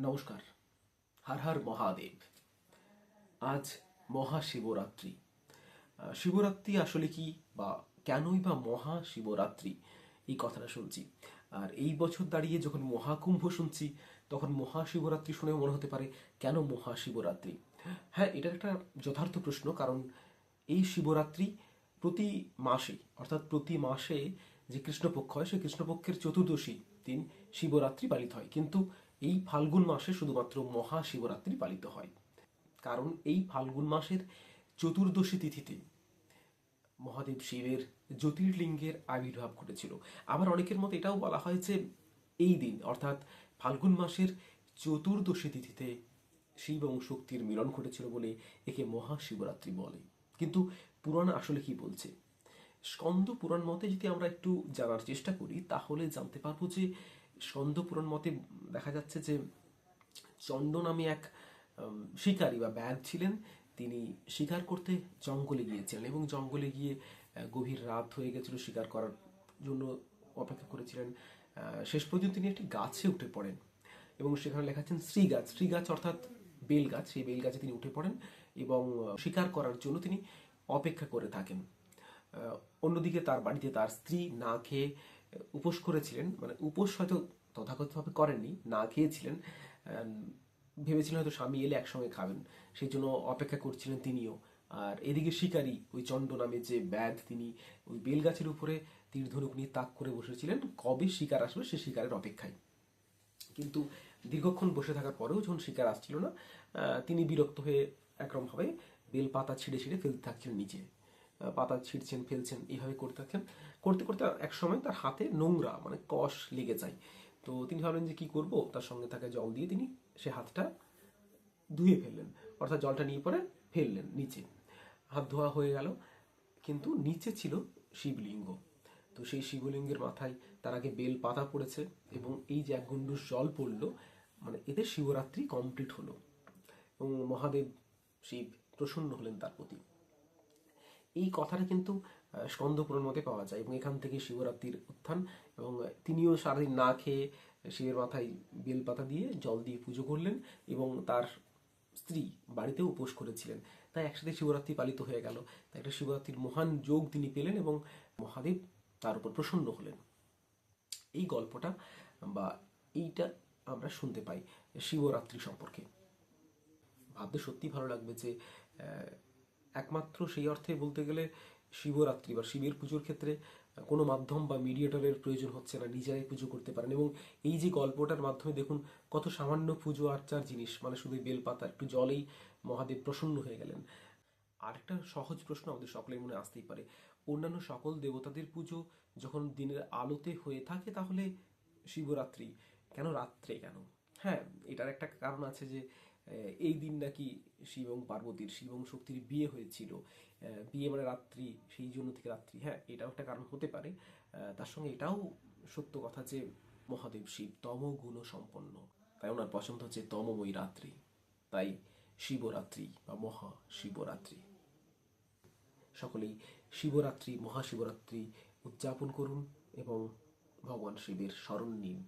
নমস্কার। হর হর মহাদেব। আজ মহাশিবরাত্রি। শিবরাত্রি আসলে কি বা কেনই বা মহাশিবরাত্রি? এই কথাটা শুনছি। আর এই বছর দাঁড়িয়ে যখন মহাকুম্ভ শুনছি, তখন মহাশিবরাত্রি শুনে মনে হতে পারে, কেন মহাশিবরাত্রি? হ্যাঁ এটা একটা যথার্থ প্রশ্ন, কারণ এই শিবরাত্রি প্রতি মাসে, অর্থাৎ প্রতি মাসে যে কৃষ্ণপক্ষ হয় সেই কৃষ্ণপক্ষের চতুর্দশী দিন শিবরাত্রি পালিত হয়। কিন্তু এই ফাল্গুন মাসে শুধুমাত্র মহাশিবরাত্রি পালিত হয়। কারণ এই ফাল্গুন মাসের চতুর্দশী তিথিতে মহাদেব শিবের জ্যোতির্লিঙ্গের আবির্ভাব ঘটেছিল। আবার অনেকের মতে এটাও বলা হয় যে এই দিন, অর্থাৎ ফাল্গুন মাসের চতুর্দশী তিথিতে শিব এবং শক্তির মিলন ঘটেছিল বলে একে মহাশিবরাত্রি বলে। কিন্তু পুরাণ আসলে কি বলছে? স্কন্দ পুরাণ মতে যদি আমরা একটু জানার চেষ্টা করি, তাহলে জানতে পারব যে স্কন্দ পুরাণ মতে দেখা যাচ্ছে যে চন্ড নামে এক শিকারী বা ব্যাগ ছিলেন। তিনি শিকার করতে জঙ্গলে গিয়েছিলেন এবং জঙ্গলে গিয়ে গভীর রাত হয়ে গেছিল শিকার করার জন্য অপেক্ষা করেছিলেন। শেষ পর্যন্ত তিনি একটি গাছে উঠে পড়েন এবং সেখানে লেখা আছেন শ্রী গাছ। শ্রী গাছ অর্থাৎ বেল গাছ। সেই বেল গাছে তিনি উঠে পড়েন এবং শিকার করার জন্য তিনি অপেক্ষা করে থাকেন। অন্যদিকে তার বাড়িতে তার স্ত্রী না খেয়ে উপোস করেছিলেন মানে উপোস হয়তো তথাকথিতভাবে করেননি, না খেয়েছিলেন ভেবেছিলেন হয়তো স্বামী এলে একসঙ্গে খাবেন, সেই জন্য অপেক্ষা করছিলেন তিনিও। আর এদিকে শিকারী, ওই চন্ড নামে যে ব্যাধ, তিনি ওই বেলগাছের উপরে তীর ধনুক নিয়ে তাক করে বসেছিলেন, কবে শিকার আসবে সে শিকারের অপেক্ষায়। কিন্তু দীর্ঘক্ষণ বসে থাকার পরেও যখন শিকার আসছিল না তিনি বিরক্ত হয়ে একরকমভাবে বেলপাতা ছিঁড়ে ছিঁড়ে ফেলতে থাকছিলেন নিচে। পাতা ছিঁড়ছেন, ফেলছেন, এইভাবে করতে থাকেন। করতে করতে এক সময় তার হাতে নোংরা মানে কষ লেগে যায়। তো তিনি ভাবলেন যে কি করব? তার সঙ্গে তাকে জল দিয়ে তিনি সে হাতটা ধুয়ে ফেললেন। অর্থাৎ জলটা নিয়ে পরে ফেললেন নিচে। হাত ধোয়া হয়ে গেল, কিন্তু নিচে ছিল শিবলিঙ্গ। তো সেই শিবলিঙ্গের মাথায় তার আগে বেল পাতা পড়েছে এবং এই যে এক গুন্ডুস জল পড়ল মানে এতে শিবরাত্রি কমপ্লিট হলো। এবং মহাদেব শিব প্রসন্ন হলেন তার প্রতি। এই কথাটা কিন্তু স্কন্দপুরের মতে পাওয়া যায় এবং এখান থেকে শিবরাত্রির উত্থান এবং তিনিও সারাদিন না খেয়ে শিবের মাথায় বেলপাতা দিয়ে জল দিয়ে পুজো করলেন এবং তার স্ত্রী বাড়িতেও উপোস করেছিলেন। তাই একসাথে শিবরাত্রি পালিত হয়ে গেল। তাই একটা শিবরাত্রির মহান যোগ তিনি পেলেন এবং মহাদেব তার উপর প্রসন্ন হলেন। এই গল্পটা বা এইটা আমরা শুনতে পাই শিবরাত্রি সম্পর্কে। ভাবতে সত্যি ভালো লাগবে যে একমাত্র সেই অর্থে বলতে গেলে শিবরাত্রি বা শিবের পুজোর ক্ষেত্রে কোনো মাধ্যম বা মিডিয়েটরের প্রয়োজন হচ্ছে না নিজেরাই পুজো করতে পারেন এবং এই যে গল্পটার মাধ্যমে দেখুন কত সামান্য পুজো আর্চার জিনিস মানে শুধু বেলপাতা, একটু জলেই মহাদেব প্রসন্ন হয়ে গেলেন। আরেকটা সহজ প্রশ্ন আমাদের সকলের মনে আসতেই পারে, অন্যান্য সকল দেবতাদের পুজো যখন দিনের আলোতে হয়ে থাকে তাহলে শিবরাত্রি কেন রাত্রে কেন? হ্যাঁ এটার একটা কারণ আছে যে এই দিন নাকি শিব এবং পার্বতীর, শিব এবং শক্তির বিয়ে হয়েছিল। বিয়ে মানে রাত্রি, সেই জন্য থেকে রাত্রি। হ্যাঁ এটাও একটা কারণ হতে পারে। তার সঙ্গে এটাও সত্য কথা যে, মহাদেব শিব তম গুণ সম্পন্ন তাই ওনার পছন্দ হচ্ছে তমময়ী রাত্রি। তাই শিবরাত্রি বা মহা শিবরাত্রি সকলেই শিবরাত্রি, মহাশিবরাত্রি উদযাপন করুন এবং ভগবান শিবের স্মরণ নিন।